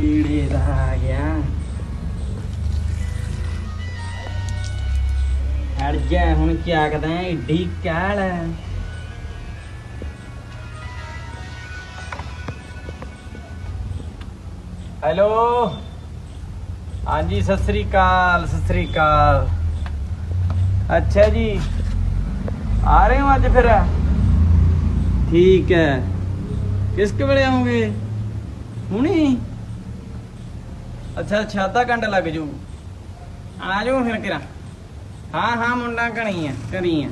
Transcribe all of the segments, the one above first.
ਕੀੜੇ ਦਾ ਆ ਗਿਆ। ਹਟ ਜਾ, ਹੁਣ ਚੱਕਦਾ ਏਡੀ ਕਾਲ ਹੈਲੋ? ਹਾਂਜੀ, ਸਤਿ ਸ੍ਰੀ ਅਕਾਲ, ਸਤਿ ਸ੍ਰੀ ਅਕਾਲ। ਅੱਛਾ ਜੀ, ਆ ਰਹੇ ਹੋ ਅੱਜ ਫਿਰ? ਠੀਕ ਹੈ। ਕਿਸ ਕੁ ਵੇਲੇ ਆਉਂਗੇ ਹੁਣੀ? ਅੱਛਾ ਅੱਛਾ ਅੱਧਾ ਘੰਟਾ ਲੱਗ ਜੂ। ਆ ਜਾਓ ਫਿਰ ਕਿਰਾ ਹਾਂ ਹਾਂ ਮੁੰਡਾ ਘਣੀ ਆ ਘਰੀ ਆ।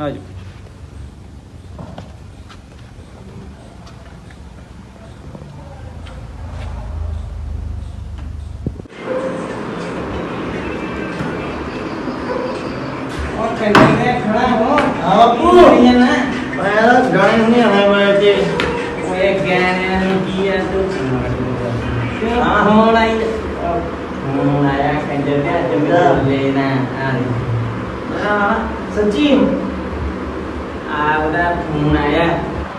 ਆ ਜਾਓ ਉਹ ਕੰਨੇ ਤੇ ਖੜਾ ਹੋ। ਕਰੀ ਜਾਨਾ? ਮੈਂ ਨਾ ਗਾਣੇ ਹੁਣੇ ਆਇਆ ਮੈਂ ਤੇ ਓਏ ਗਾਣਿਆਂ ਨੂੰ ਕੀ ਆ ਤੂੰ? ਹਾਂ ਹੁਣ ਆਈ ਹੁਣ ਆਇਆ ਕੰਜਰ ਤੇ ਅੱਜ ਮੈਂ ਲੈਣਾ ਆ ਹਾਂ ਸੱਚੀ ਆ ਉਹਦਾ ਫੋਨ ਆਇਆ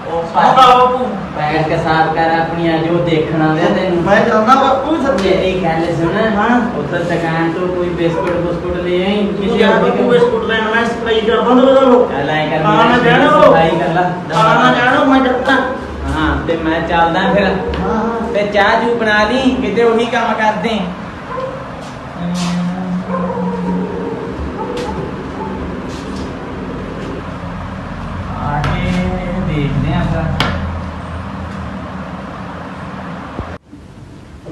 ਉਹ ਹਾਂ ਬਾਪੂ ਪੈਰ ਕੇ ਸਾਫ਼ ਕਰ ਆਪਣੀਆਂ ਜੋ ਦੇਖਣਾ ਦੇ ਤੈਨੂੰ ਮੈਂ ਜਾਂਦਾ ਬਾਪੂ ਸੱਚੀ ਮੇਰੀ ਗੱਲ ਸੁਣ ਹਾਂ। ਉੱਧਰ ਦੁਕਾਨ ਤੋਂ ਕੋਈ ਬਿਸਕੁਟ ਬਿਸਕੁਟ ਲੈ ਆਈ ਤੂੰ ਜਾ ਬਾਪੂ ਬਿਸਕੁਟ ਲੈਣ ਮੈਂ ਸਪਲਾਈ ਕਰਦਾ ਤੇ ਬਦਲ ਲੋ ਚੱਲ ਆਏਂ ਕਰ ਹਾਂ, ਮੈਂ ਮੇਰਾ ਜਾਣਾ। ਸਫ਼ਾਈ ਕਰ ਲਾ ਹਾਂ ਮੈਂ ਜਾਣਾ ਮੈਂ ਡਰਦਾ ਹਾਂ ਤੇ ਚਾਹ ਜੂ ਬਣਾ ਲਈ ਕਿਤੇ ਉਹੀ ਕੰਮ ਕਰਦੇ। ਆਗੇ ਦੇਖਦੇ ਆਂ ਫਿਰ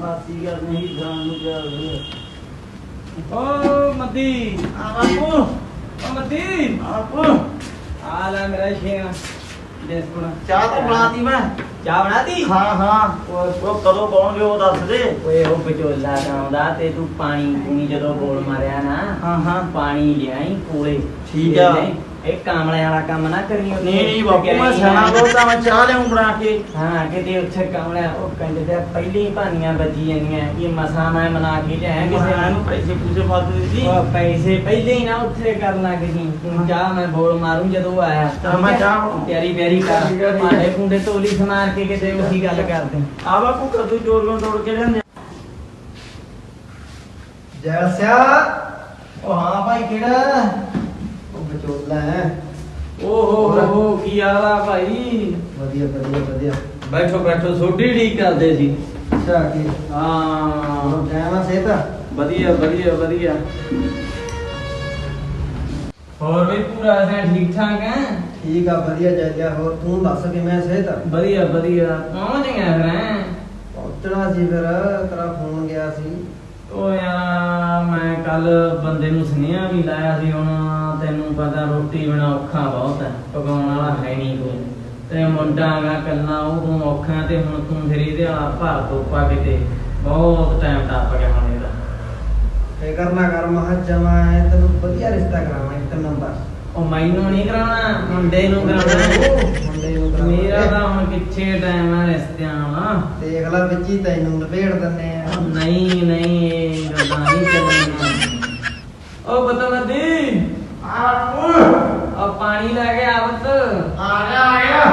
ਰਾਤੀ ਗੱਲ ਨਹੀਂ ਜਾਣ ਨੂੰ ਜਾ ਓ ਮੱਦੀ ਆ ਬਾਪੂ। ਓ ਮੱਦੀ। ਬਾਪੂ। ਆ ਲੈ ਮੇਰਾ ਸ਼ੇਰ ਚਾਹ ਤਾਂ ਬਣਾਤੀ ਮੈਂ। ਚਾਹ ਬਣਾਤੀ ਹਾਂ ਹਾਂ। ਉਹ ਕਦੋਂ ਪਾਉਣਗੇ ਉਹ ਦੱਸ ਦੇ। ਓਏ ਉਹ ਵਿਚੋਲਾ ਆਉਂਦਾ ਤੇ ਤੂੰ ਪਾਣੀ ਪੂਣੀ ਜਦੋਂ ਬੋਲ ਮਾਰਿਆ ਨਾ ਹਾਂ ਹਾਂ। ਪਾਣੀ ਲਿਆਈ ਕੋਲੇ ਠੀਕ ਆ। ਤੇ ਇਹ ਕਾਮਲੇ ਵਾਲਾ ਕੰਮ ਨਾ ਕਰੀ ਉੱਥੇ। ਨਹੀਂ ਨਹੀਂ ਬਾਪੂ ਮੈਂ ਸਿਆਣਾ। ਦੋਸਤਾਂ ਮੈਂ ਚਾਹ ਲਿਆਉਂ ਬਣਾ ਕੇ। ਹਾਂ ਕਿਤੇ ਉੱਥੇ ਕਾਮਲੇ ਉਹ ਪਿੰਡ ਦੇ ਪਹਿਲੀ ਭਾਨੀਆਂ ਵੱਜੀ ਜਾਂਦੀਆਂ ਇਹ ਮਸਾ ਮੈਂ ਮਨਾ ਕੇ ਲਿਆਇਆ ਕਿਸੇ ਕਿਸੇ ਨੂੰ। ਨੂੰ ਪੈਸੇ ਪੂਸੇ ਫਾਲਤੂ ਦੇ ਦਿੱਤੀ ਉਹ ਪੈਸੇ ਪਹਿਲੇ ਹੀ ਨਾ ਉੱਥੇ ਕਰਨ ਲੱਗ ਗਈ। ਤੂੰ ਚਾਹ ਮੈਂ ਬੋਲ ਮਾਰੂੰ ਜਦੋਂ ਆਇਆ। ਤਾਂ ਮੈਂ ਚਾਹ ਬਣਾਊਂ। ਤਿਆਰੀ ਬਿਆਰੀ ਕਰ। ਮਾਰੇ ਕੁੰਡੇ ਤੋਲੀ ਸਮਾਰ ਕੇ ਕਿਤੇ ਉਹੀ ਗੱਲ ਕਰਦੇ। ਆ ਬਾਪੂ ਕਦੋਂ ਚੋਰ ਨੂੰ ਤੋੜ ਕੇ ਲਿਆਂਦੇ ਜੈਸਿਆ ਉਹ ਹਾਂ ਭਾਈ ਕਿਹੜਾ? ਵਿਚੋਲਾ ਹੈ। ਓ ਹੋ ਹੋ ਹੋ ਕੀ ਹਾਲ ਆ ਭਾਈ? ਵਧੀਆ ਵਧੀਆ ਵਧੀਆ। ਬੈਠੋ ਬੈਠੋ ਛੋਟੀ ਠੀਕ ਕਰਦੇ ਸੀ। ਅੱਛਾ ਕੀ? ਹਾਂ। ਟਾਈਮ ਆ ਸਿਹਤ? ਵਧੀਆ ਵਧੀਆ ਵਧੀਆ। ਹੋਰ ਵੀ ਪੂਰਾ ਐ ਠੀਕ ਠਾਕ ਹੈ? ਠੀਕ ਆ ਵਧੀਆ ਜੈਸਿਆ ਹੋਰ ਤੂੰ ਦੱਸ ਕਿਵੇਂ ਸਿਹਤ? ਵਧੀਆ ਵਧੀਆ। ਪਹੁੰਚ ਗਿਆ ਫਿਰ ਹੈਂ? ਪਹੁੰਚਣਾ ਸੀ ਫਿਰ ਤੇਰਾ ਫੋਨ ਗਿਆ ਸੀ। ਉਹ ਯਾਰ ਮੈਂ ਕੱਲ ਬੰਦੇ ਨੂੰ ਸੁਨੇਹਾ ਵੀ ਲਾਇਆ ਸੀ ਹੁਣ ਤੈਨੂੰ ਪਤਾ ਰੋਟੀ ਬਿਨਾ ਔਖਾ ਬਹੁਤ ਹੈ ਪਕਾਉਣ ਵਾਲਾ ਹੈ ਨਹੀਂ ਕੋਈ। ਤੇ ਮੁੰਡਾ ਹੈਗਾ ਕੱਲਾ ਉਹ ਤੂੰ ਔਖਾ ਤੇ ਹੁਣ ਤੂੰ ਫਿਰ ਇਹਦੇ ਵਾਲਾ ਭਰ ਤੋਪਾ ਕਿਤੇ। ਬਹੁਤ ਟਾਈਮ ਟੱਪ ਗਿਆ ਹੁਣ ਇਹਦਾ। ਫਿਕਰ ਨਾ ਕਰ ਮਹਾ ਜਮਾ ਹੈ ਤੈਨੂੰ ਵਧੀਆ ਰਿਸ਼ਤਾ ਕਰਾਵਾਂ ਇੱਕ ਨੰਬਰ। ਉਹ ਮੈਨੂੰ ਨਹੀਂ ਕਰਾਉਣਾ ਮੁੰਡੇ ਨੂੰ ਕਰਾਉਣਾ। ਮੁੰਡੇ ਨੂੰ ਕਰਾਵਾਂਗੇ। ਮੇਰਾ ਤਾਂ ਹੁਣ ਕਿੱਥੇ ਟਾਈਮ ਹੈ ਰਿਸ਼ਤਿਆਂ ਵਾਲਾ ਦੇਖ ਲੈ ਵਿੱਚ ਹੀ ਤੈਨੂੰ ਲਪੇੜ ਦਿੰਨੇ ਆ। ਨਹੀਂ ਨਹੀਂ ਇਹ ਗੱਲਾਂ ਨਹੀਂ ਚੱਲਣੀਆਂ ਉਹ ਬਤਮਦੀ ਆ ਬਾਪੂ ਆ ਪਾਣੀ ਲੈ ਕੇ ਆਵਤ ਆ ਗਿਆ ਆ ਗਿਆ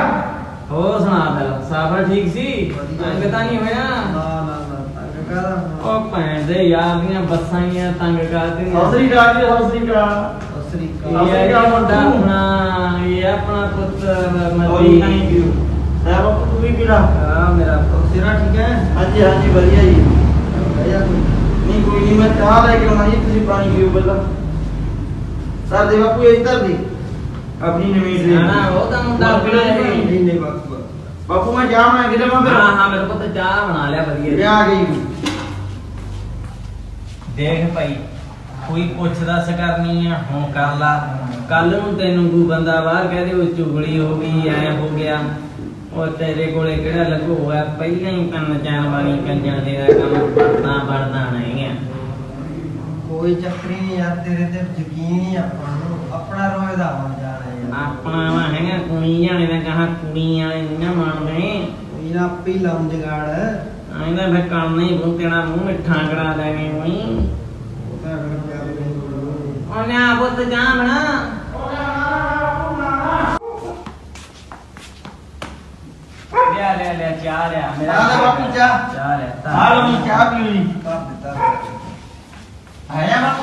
ਹੋਰ ਸੁਣਾ ਫਿਰ ਸਾਫਰ ਠੀਕ ਸੀ ਵਧੀਆ। ਤੰਗ ਤਾਂ ਨਹੀਂ ਹੋਇਆ ਨਾ ਨਾ ਨਾ ਤੰਗ ਕਰ ਉਹ ਭੈਣ ਦੇ ਯਾਰ ਦੀਆਂ ਬੱਸਾਂ ਹੀ ਆ ਤੰਗ ਕਰਦੀਆਂ ਸਤਿ ਸ੍ਰੀ ਅਕਾਲ ਜੀ ਸਤਿ ਸ੍ਰੀ ਅਕਾਲ ਸ੍ਰੀ ਇਹ ਅਕਾਲ ਹੈ ਜੀ ਮੁੰਡਾ ਆਪਣਾ ਇਹ ਆਪਣਾ ਪੁੱਤ ਓਏ ਥੈਂਕ ਮਦੀ ਯੂ ਹੈ ਬਾਪੂ ਤੂੰ ਵੀ ਪੀਲਾ ਆ ਮੇਰਾ ਪੁੱਤ ਤੇਰਾ ਠੀਕ ਹੈ ਹਾਂਜੀ ਹਾਂਜੀ ਵਧੀਆ ਜੀ ਭਈਆ ਕੋਈ ਨਹੀਂ ਕੋਈ ਨਹੀਂ ਮੈਂ ਚਾਹ ਲੈ ਕੇ ਆਉਣਾ ਜੀ ਤੁਸੀਂ ਪਾਣੀ ਪੀਓ ਪਹਿਲਾਂ ਸਰ ਦੇ ਬਾਪੂ ਇਹ ਧਰ ਦੀ ਆਪਣੀ ਨਵੀਂ ਨਾ ਨਾ ਉਹ ਤਾਂ ਮੁੰਡਾ ਆਪਣਾ ਹੈ। ਨਹੀਂ ਨਹੀਂ ਬਾਪੂ ਬਾਪੂ। ਮੈਂ ਚਾਹ ਬਣਾ ਕੇ ਦੇਵਾਂ ਫਿਰ? ਹਾਂ ਹਾਂ ਮੇਰੇ ਪੁੱਤ ਚਾਹ ਬਣਾ ਲਿਆ ਵਧੀਆ। ਆ ਗਈ। ਦੇਖ ਭਾਈ ਕੋਈ ਪੁੱਛ ਦੱਸ ਕਰਨੀ ਆ ਹੁਣ ਕਰ ਲਾ। ਕੱਲ ਨੂੰ ਤੈਨੂੰ ਕੋਈ ਬੰਦਾ ਬਾਹਰ ਕਹਦੇ ਉਹ ਚੁਗਲੀ ਹੋ ਗਈ ਐ ਹੋ ਗਿਆ। ਉਹ ਤੇਰੇ ਕੋਲੇ ਕਿਹੜਾ ਲੱਗੂ ਹੋਇਆ ਪਹਿਲਾਂ ਹੀ ਕੰਨ ਚਾਨ ਵਾਲੀ ਕੰਜਾਂ ਦੇ ਦਾ ਕੰਮ ਪੜਦਾ ਪੜਦਾ ਨਹੀਂ ਆ। ਕੋਈ ਚੱਕਰ ਹੀ ਨਹੀਂ ਯਾਰ ਤੇਰੇ ਤੇ ਯਕੀਨ ਹੀ ਆਪਾਂ ਨੂੰ ਆਪਣਾ ਰੋਏ ਦਾ ਹੋਣ ਜਾਣਾ ਯਾਰ। ਆਪਣਾ ਵਾ ਹੈਗਾ ਕੁੜੀ ਜਾਣੇ ਦਾ ਕਹਾ ਕੁੜੀ ਵਾਲੇ ਨਹੀਂ ਨਾ ਮੰਨਦੇ। ਕੋਈ ਨਾ ਆਪੇ ਹੀ ਲਾਉਂ ਜਗਾੜ। ਆਇਨਾ ਫਿਰ ਕੰਮ ਨਹੀਂ ਬੂ ਤੇਰਾ ਮੂੰਹ ਮਿੱਠਾ ਕਰਾ ਹੋਈ ਉਹ। ਉਹਨੇ ਆ ਪੁੱਤ ਜਾ ਬਣਾ। ਲਿਆ ਲਿਆ ਲਿਆ ਚਾਹ ਲਿਆ ਚਾਹ ਲੈ ਬਾਪੂ, ਚਾਹ। ਚਾਹ ਲਿਆ ਲਓ ਜੀ ਚਾਹ ਪੀਓ ਨਾ ਨਾ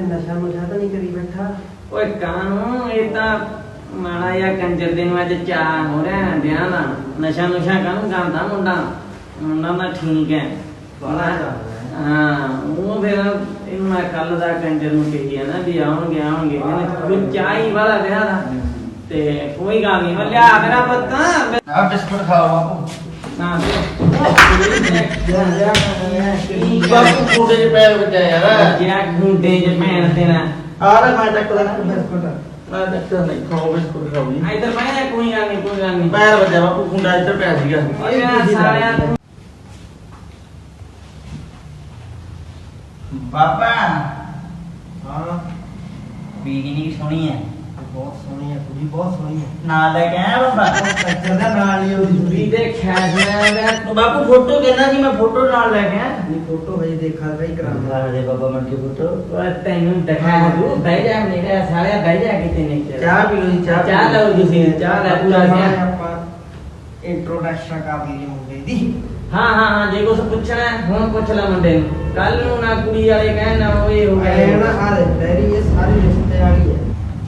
ਨਸ਼ਾ ਨੁਸ਼ਾ ਤਾਂ ਨਹੀਂ ਕਰੀ ਬੈਠਾ ਓਏ ਕਾਨੂੰ ਇਹ ਤਾਂ ਮਾੜਾ ਜਿਹਾ ਕੰਜਰ ਦੇ ਨੂੰ ਅੱਜ ਧਿਆਨ ਨਾਲ ਨਸ਼ਾ ਨੁਸ਼ਾ ਕਾਨੂੰ ਕਰਦਾ ਮੁੰਡਾ ਮੁੰਡਾ ਤਾਂ ਠੀਕ ਹੈ ਚੱਲਦਾ ਹਾਂ ਉਹ ਫਿਰ ਇਹਨੂੰ ਮੈਂ ਕੱਲ ਦਾ ਕੰਜਰ ਨੂੰ ਕਹੀ ਹੈ ਨਾ ਵੀ ਆਉਣਗੇ ਆਉਣਗੇ ਕਹਿੰਦੇ ਕੋਈ ਚਾਹ ਵਾਲਾ ਵਿਆਹ ਦਾ। ਤੇ ਕੋਈ ਗੱਲ ਨਹੀਂ ਮੈਂ ਲਿਆ ਮੇਰਾ ਪੁੱਤ। ਆ ਬਿਸਕੁਟ ਖਾਓ ਬਾਪੂ। ਨਾ ਬਾਪੂ ਫੂਡੇ ਚ ਪੈਰ ਵੱਜਾ ਯਾਰ। ਜਿਆ ਗੁੰਡੇ ਚ ਭੈਣ ਤੇਰਾ। ਆ ਲੈ ਮੈਂ ਚੱਕ ਦਾ ਬਿਸਕੁਟ। ਮੈਂ ਚੱਕ ਨਹੀਂ ਖਾਓ ਬਿਸਕੁਟ ਖਾਓ ਜੀ। ਇੱਧਰ ਮੈਂ ਕੋਈ ਗੱਲ ਨਹੀਂ ਕੋਈ ਗੱਲ ਨਹੀਂ ਪੈਰ ਵੱਜਾ ਬਾਪੂ ਫੁੰਡਾ ਇੱਧਰ ਪਿਆ ਸੀਗਾ। ਇਹ ਸਾਰਿਆਂ ਨੂੰ ਬਾਬਾ ਹਾਂ ਬੀੜੀ ਨਹੀਂ ਸੋਹਣੀ ਹੈ ਬਹੁਤ ਸੋਹਣੀ ਹੈ ਕੁੜੀ ਬਹੁਤ ਸੋਹਣੀ ਹੈ ਨਾਲ ਲੈ ਕੇ ਆਇਆ ਬਾਬਾ ਕੱਚਰ ਦਾ ਨਾਲ ਹੀ ਉਹਦੀ ਵੀ ਕੁੜੀ ਦੇਖਿਆ ਮੈਂ ਬਾਪੂ ਫੋਟੋ ਕਹਿੰਦਾ ਸੀ ਮੈਂ ਫੋਟੋ ਨਾਲ ਲੈ ਕੇ ਆਇਆ ਨਹੀਂ ਫੋਟੋ ਹਜੇ ਦੇਖਾ ਰਹੀ ਕਰਾਂਗਾ ਹਲੇ ਬਾਬਾ ਮਨ ਕੀ ਫੋਟੋ ਉਹ ਤੈਨੂੰ ਦਿਖਾ ਦੂ ਬਹਿ ਜਾ ਮੇਰੇ ਸਾਰਿਆ ਬਹਿ ਜਾ ਕਿਤੇ ਨਹੀਂ ਚਾਹ ਪੀ ਲਓ ਜੀ ਚਾਹ ਚਾਹ ਲਓ ਤੁਸੀਂ ਚਾਹ ਲੈ ਹਾਂ ਹਾਂ ਹਾਂ ਜੇ ਕੁਛ ਪੁੱਛਣਾ ਹੈ, ਹੁਣ ਪੁੱਛ ਲੈ ਮੁੰਡੇ ਨੂੰ। ਕੱਲ ਨੂੰ ਨਾ ਕੁੜੀ ਵਾਲੇ ਕਹਿਣ ਨਾ ਇਹ ਹੋ ਐ ਨਾ ਆ ਡੈਰੀ ਇਹ ਸਾਰੀ ਰਿਸ਼ਤੇ ਵਾਲੀ ਹੈ।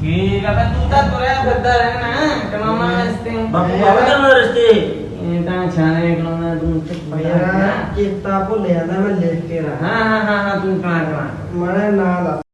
ਠੀਕ ਆ ਬਈ ਤੂੰ ਤਾਂ ਤੁਰਿਆ ਫਿਰਦਾ ਰਹਿਣਾ ਕਮਾਮਾ ਵਾਸਤੇ। ਬਾਪੂ ਬਾਬਾ ਦਾ ਰਿਸ਼ਤੇ? ਇਹ ਤਾਂ ਛਾਣੇ ਕਲਾਉਣਾ ਤੂੰ ਚੁੱਪ ਮੇਰਾ ਚੇਤਾ ਭੁੱਲ ਜਾਂਦਾ ਮੈਂ ਲਿਖ ਕੇ ਰੱਖ। ਹਾਂ ਹਾਂ ਹਾਂ ਹਾਂ ਤੂੰ ਕਰਾ ਕਰਾ ਮੈਂ ਨਾਂ